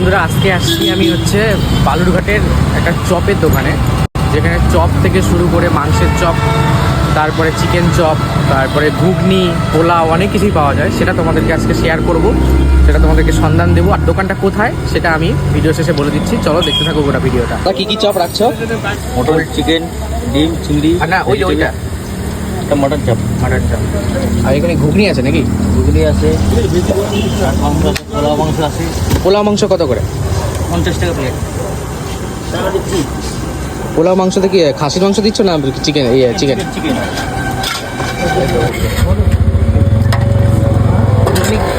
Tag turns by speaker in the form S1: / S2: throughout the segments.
S1: বন্ধুরা আজকে আসছি আমি হচ্ছে বালুরঘাটের একটা চপের দোকানে যেখানে চপ থেকে শুরু করে মাংসের চপ তারপরে চিকেন চপ তারপরে ঘুগনি পোলাও অনেক কিছুই পাওয়া যায়। সেটা তোমাদেরকে আজকে শেয়ার করব সেটা তোমাদেরকে সন্ধান দেবো। আর দোকানটা কোথায় সেটা আমি ভিডিও শেষে বলে দিচ্ছি। চলো দেখতে থাকো গোটা ভিডিওটা কি কি চপ রাখছো?
S2: মটন চিকেন ডিম চিংড়ি
S1: না ওই ওইটা।
S2: একটা মটন চাপ।
S1: মাটার চপ। আর এখানে ঘুগনি আছে নাকি?
S2: ঘুগনি আছে মাংস আছে পোলাও মাংস আছে।
S1: পোলাও মাংস কত করে?
S2: পঞ্চাশ টাকা প্লেট
S1: পোলাও মাংস থেকে খাসির মাংস দিচ্ছ না চিকেন ইয়ে চিকেন
S2: চিকেন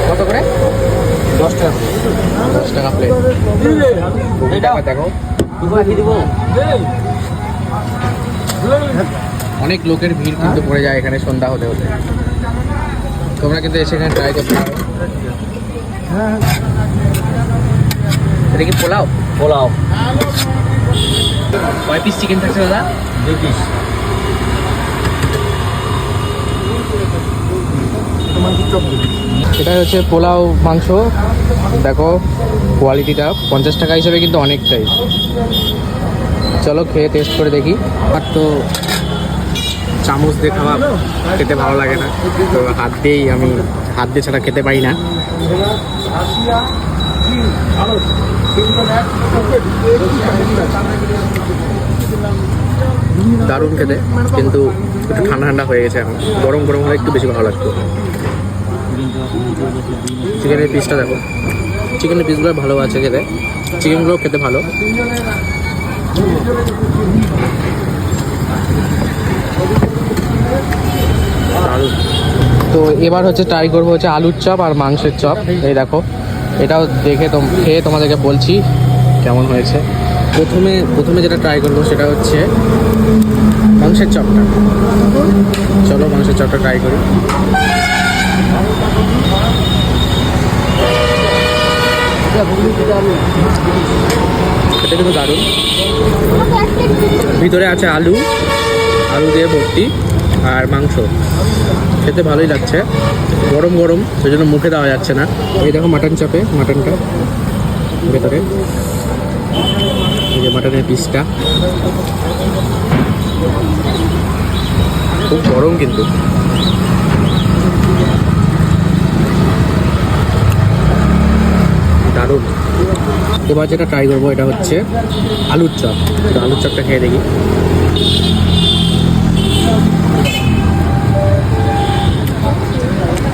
S1: কত করে?
S2: দশ টাকা
S1: দশ টাকা প্লেট দেখো।
S2: কি দেবো?
S1: অনেক লোকের ভিড় কিন্তু পড়ে যায় এখানে সন্ধ্যা হতে হতে। তোমরা কিন্তু এসে এখানে ট্রাই করতে পারো। এটা কি পোলাও?
S2: পোলাও।
S1: কয় পিস চিকেন থাকছে দাদা?
S2: দু পিস
S1: এটা হচ্ছে পোলাও মাংস। দেখো কোয়ালিটিটা পঞ্চাশ টাকা হিসেবে কিন্তু অনেকটাই। চলো খেয়ে টেস্ট করে দেখি। আর তো চামচ দিয়ে খাওয়া খেতে ভালো লাগে না। তো হাত দিয়েই আমি, হাত দিয়ে ছাড়া খেতে পারি না। দারুণ খেতে, কিন্তু একটু ঠান্ডা ঠান্ডা হয়ে গেছে এখন। গরম গরম হলে একটু বেশি ভালো লাগতো। চিকেনের পিসটা দেখো। চিকেনের পিসগুলো ভালো আছে খেতে। চিকেনগুলো খেতে ভালো দারুণ। তো এবার হচ্ছে ট্রাই করব হচ্ছে আলুর চপ আর মাংসের চপ। এই দেখো, এটাও দেখে তোম খেয়ে তোমাদেরকে বলছি কেমন হয়েছে। প্রথমে প্রথমে যেটা ট্রাই করব সেটা হচ্ছে মাংসের চপটা। চলো মাংসের চপটা ট্রাই করি। এটা কিন্তু দারুণ। ভিতরে আছে আলু আলু দিয়ে ভর্তি, আর মাংস। খেতে ভালোই লাগছে। গরম গরম, সেই জন্য মুখে দেওয়া যাচ্ছে না। এই দেখো মাটন চাপে মাটনটা ভেতরে। এই যে মাটনের পিসটা খুব গরম কিন্তু। দারুণ। এবার যেটা ট্রাই করব, এটা হচ্ছে আলুর চপ। আলুর চপটা খেয়ে দেখি।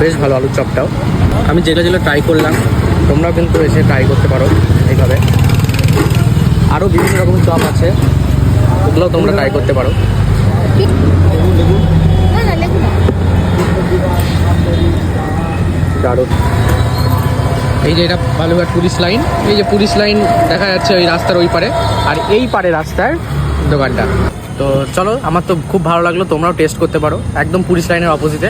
S1: বেশ ভালো আলুর চপটাও। আমি যেগুলো যেগুলো ট্রাই করলাম, তোমরাও কিন্তু এসে ট্রাই করতে পারো এইভাবে। আরও বিভিন্ন রকম চপ আছে, ওগুলোও তোমরা ট্রাই করতে পারো। এই যে এটা বালুঘাট পুলিশ লাইন, এই যে পুলিশ লাইন দেখা যাচ্ছে ওই রাস্তার ওই পারে, আর এই পারে রাস্তার দোকানটা। তো চলো, আমার তো খুব ভালো লাগল, তোমরাও টেস্ট করতে পারো, একদম পুলিশ লাইনের অপোজিটে